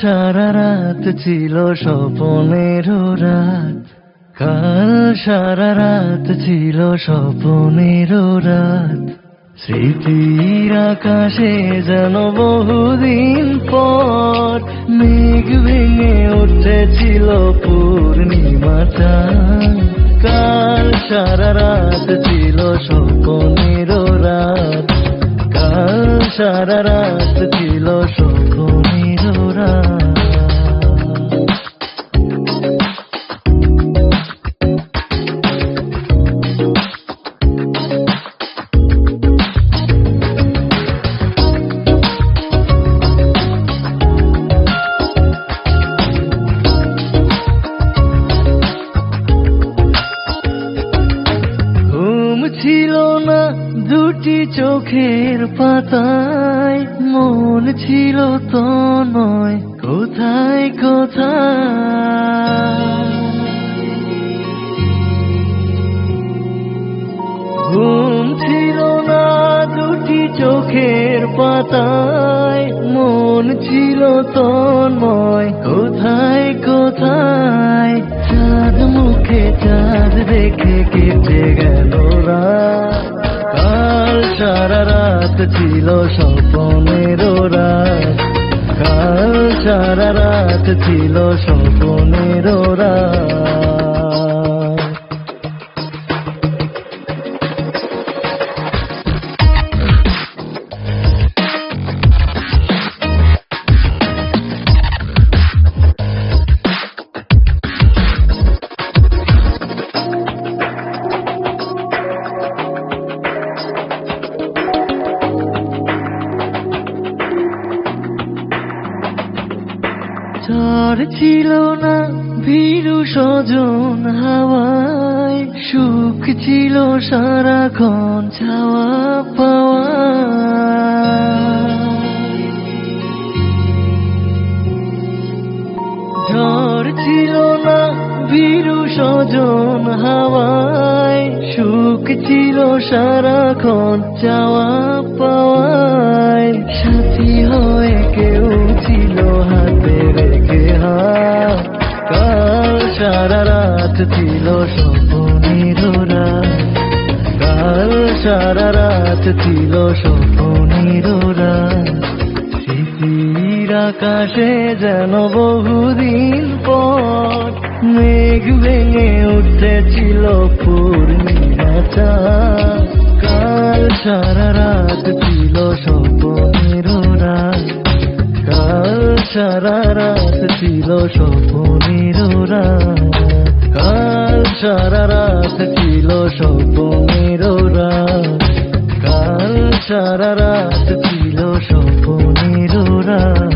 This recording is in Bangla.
সারা রাত ছিল স্বপনের রাত। কাল সারা রাত ছিল স্বপনের রাত। স্মৃতির আকাশে যেন বহুদিন পর মেঘ ভেঙে উঠেছিল পূর্ণিমা কাল সারা রাত ছিল স্বপনের রাত। কাল সারা রাত দুটি চোখের পাতায়, মন ছিল তো নয়, কোথায় কোথায়? ছিল না দুটি চোখের পাতায়, মন ছিল তন্ময় রাত ছিল স্বপনের রাত কাল সারা রাত ছিল স্বপনের রাত। ঝড় ছিল না ভীরু স্বজন হাওয়ায়, সুখ ছিল সারা সারাক্ষণ ছাওয়া পাওয়া ঝড় ছিল না ভীরু স্বজন হাওয়ায়, সুখ ছিল সারাক্ষণ চাওয়া পাওয়ায়। সারা রাত ছিল স্বপনের স্মৃতির আকাশে যেন বহুদিন পর মেঘ ভেঙে উঠেছিল পূর্ণিমা। কাল সারা রাত ছিল স্বপনের কাল সারা রাত ছিল স্বপনের কাল সারা রাত ছিল স্বপনের সারা রাত ছিল স্বপনের রাত।